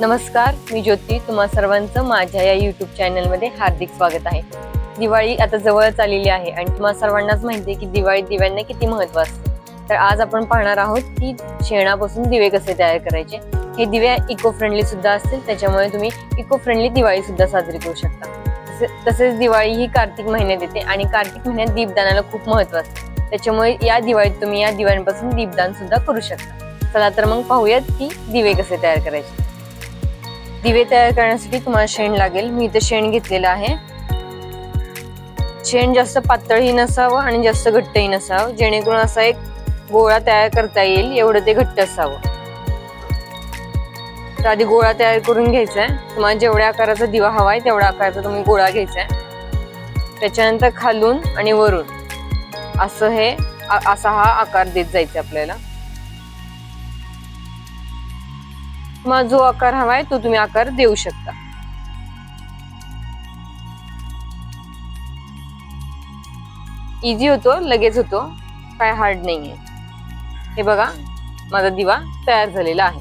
नमस्कार मी ज्योती. तुम्हा सर्वांचं माझ्या या युट्यूब चॅनलमध्ये हार्दिक स्वागत आहे. दिवाळी आता जवळच आलेली आहे आणि तुम्हाला सर्वांनाच माहिती आहे की दिवाळी दिव्यांना किती महत्त्व असते. तर आज आपण पाहणार आहोत की शेणापासून दिवे कसे तयार करायचे? हे दिवे इको फ्रेंडली सुद्धा असतील त्याच्यामुळे तुम्ही इको फ्रेंडली दिवाळी सुद्धा साजरी करू शकता. तसेच दिवाळी ही कार्तिक महिन्यात येते आणि कार्तिक महिन्यात दीपदानाला खूप महत्त्व असते. त्याच्यामुळे या दिवाळीत तुम्ही या दिव्यांपासून दीपदान सुद्धा करू शकता. चला तर मग पाहूयात की दिवे कसे तयार करायचे. दिवे तयार करण्यासाठी तुम्हाला शेण लागेल. मी इथे शेण घेतलेलं आहे. शेण जास्त पातळही नसावं आणि जास्त घट्टही नसावं. जेणेकरून असा एक गोळा तयार करता येईल. एवढं ते घट्ट असावं. तर आधी गोळा तयार करून घ्यायचा आहे तुम्हाला जेवढ्या आकाराचा दिवा हवा आहे तेवढ्या आकाराचा तुम्ही गोळा घ्यायचा आहे त्याच्यानंतर खालून आणि वरून असं हे असा हा आकार देत जायचा आपल्याला. तुम्हाला जो आकार हवाय तो तुम्ही आकार देऊ शकता. इझी होतो लगेच होतो. काय हार्ड नाहीये. हे बघा माझा दिवा तयार झालेला आहे.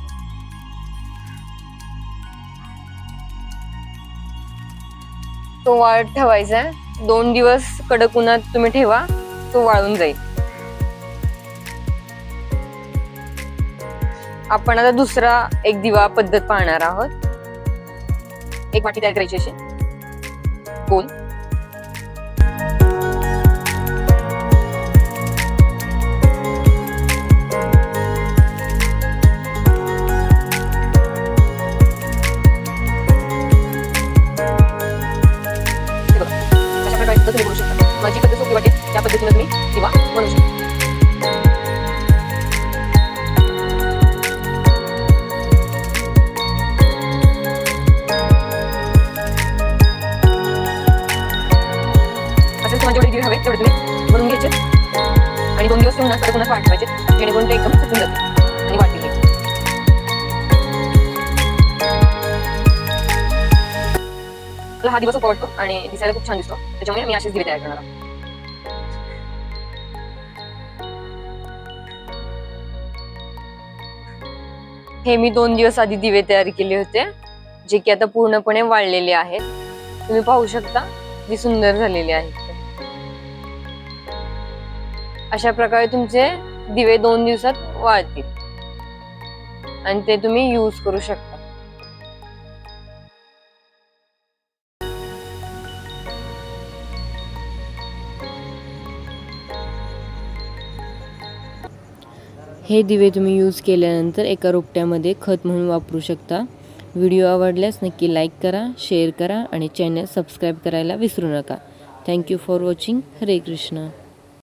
तो वाळत ठेवायचा आहे. दोन दिवस कडक उन्हात तुम्ही ठेवा तो वाळून जाईल. आपण आता दुसरा एक दिवा पद्धत पाहणार आहोत. एक वाटी तयार करायची अशी. गोल. माझी पद्धत सोपी वाटेल. त्या पद्धतीनं तुम्ही दिवा म्हणू शकता. तुम्हाला जेवढे दीड हवे तेवढे तुम्ही बनवून घ्यायचे. आणि दोन दिवस ठेवून कडक उन्हात वाट ठेवायचे जेणेकरून ते एकदम सुकून जाते आणि वाटते मला हा दिवस वाटतो आणि दिसायला खूप छान दिसतो. त्याच्यामुळे मी असेच दिवे तयार करणार आहे. हे मी दोन दिवस आधी दिवे तयार केले होते जे की आता पूर्णपणे वाळलेले आहेत. तुम्ही पाहू शकता जी सुंदर झालेली आहे. अशा प्रकारे तुमचे दिवे दोन दिवसात वाळतील. आणि ते तुम्ही यूज करू शकता. हे दिवे तुम्ही यूज केल्यानंतर एका रोपट्यामध्ये खत म्हणून वापरू शकता. व्हिडिओ आवडल्यास नक्की लाईक करा शेअर करा आणि चॅनल सबस्क्राईब करायला विसरू नका. थँक्यू फॉर वॉचिंग हरे कृष्णा